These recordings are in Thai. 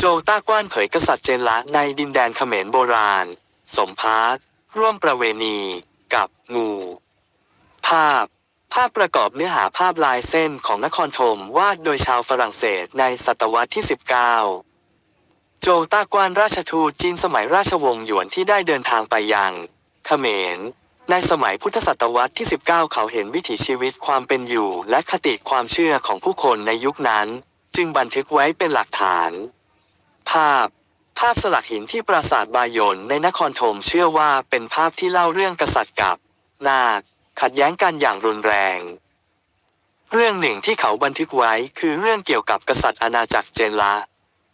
โจต้ากว้านเผยกษัตริย์เจนละในดินแดนเขมรโบราณ สมพาสร่วมประเวณี กับงู ภาพ ภาพประกอบเนื้อหาภาพลายเส้นของนครธมวาดโดยชาวฝรั่งเศสในศตวรรษที่ 19 โจต้ากว้านราชทูตจีนสมัยราชวงศ์หยวนที่ได้เดินทางไปยังเขมรในสมัยพุทธศตวรรษที่ 19 เขาเห็นวิถีชีวิตความเป็นอยู่และคติความเชื่อของผู้คนในยุคนั้น จึงบันทึกไว้เป็นหลักฐาน ภาพ ภาพสลักหินที่ปราสาทบายนในนครธมเชื่อว่าเป็นภาพที่เล่าเรื่องกษัตริย์กับ นาคขัดแย้งกันอย่างรุนแรง เรื่องหนึ่งที่เขาบันทึกไว้คือเรื่องเกี่ยวกับกษัตริย์อาณาจักรเจนละ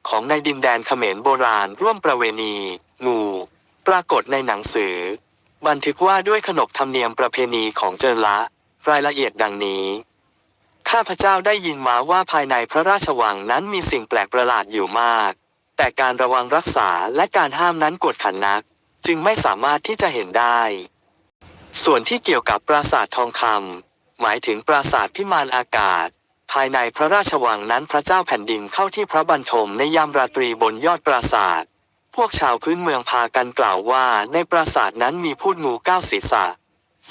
ของในดินแดนเขมรโบราณร่วมประเวณี งู ปรากฏในหนังสือ บันทึกว่าด้วยขนบธรรมเนียมประเพณีของเจนละ รายละเอียดดังนี้ข้าพเจ้าได้ยินมาว่าภายในพระราชวังนั้นมีสิ่งแปลกประหลาดอยู่มาก แต่การระวังรักษาและการห้ามนั้นกวดขันนัก จึงไม่สามารถที่จะเห็นได้ ส่วนที่เกี่ยวกับปราสาททองคำหมายถึงปราสาทพิมานอากาศ ภายในพระราชวังนั้นพระเจ้าแผ่นดินเข้าที่พระบรรทมในยามราตรีบนยอดปราสาท พวกชาวพื้นเมืองพากันกล่าวว่าในปราสาทนั้นมีพูดงูเก้าศีรษะ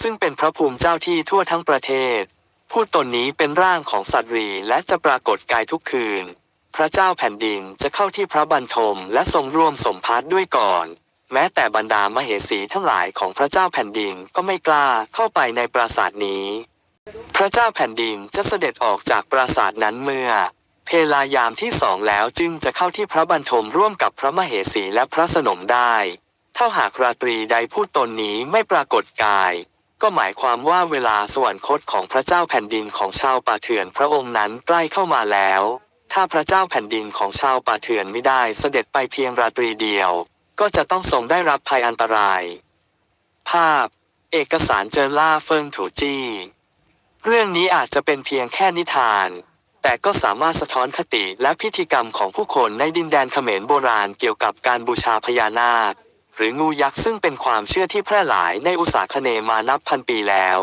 ซึ่งเป็นพระภูมิเจ้าที่ทั่วทั้งประเทศ พูดตนนี้เป็นร่างของสัตว์รีและจะปรากฏกายทุกคืน พระเจ้าแผ่นดินจะเข้าที่พระบรรทมและทรงร่วมสมภารด้วยก่อน แม้แต่บรรดามเหสีทั้งหลายของพระเจ้าแผ่นดินก็ไม่กล้าเข้าไปในปราสาทนี้ พระเจ้าแผ่นดินจะเสด็จออกจากปราสาทนั้นเมื่อ เพลายามที่สองแล้วจึงจะเข้าที่พระบรรทมร่วมกับพระมเหสีและพระสนมได้ ถ้าหากราตรีใดพูดตนนี้ไม่ปรากฏกายก็หมายความว่าเวลาสวรรคตของพระเจ้าแผ่นดินของชาวป่าเถื่อนพระองค์นั้นใกล้เข้ามาแล้ว ถ้าพระเจ้าแผ่นดินของชาวป่าเถื่อนไม่ได้เสด็จไปเพียงราตรีเดียว ก็จะต้องทรงได้รับภัยอันตราย ภาพ เอกสารเจอล่าเฟิงถูจี้ เรื่องนี้อาจจะเป็นเพียงแค่นิทาน แต่ก็สามารถสะท้อนคติและพิธีกรรมของผู้คนในดินแดนเขมรโบราณเกี่ยวกับการบูชาพญานาค หรืองูยักษ์ซึ่งเป็นความเชื่อที่แพร่หลายในอุษาคเนย์มานับพันปีแล้ว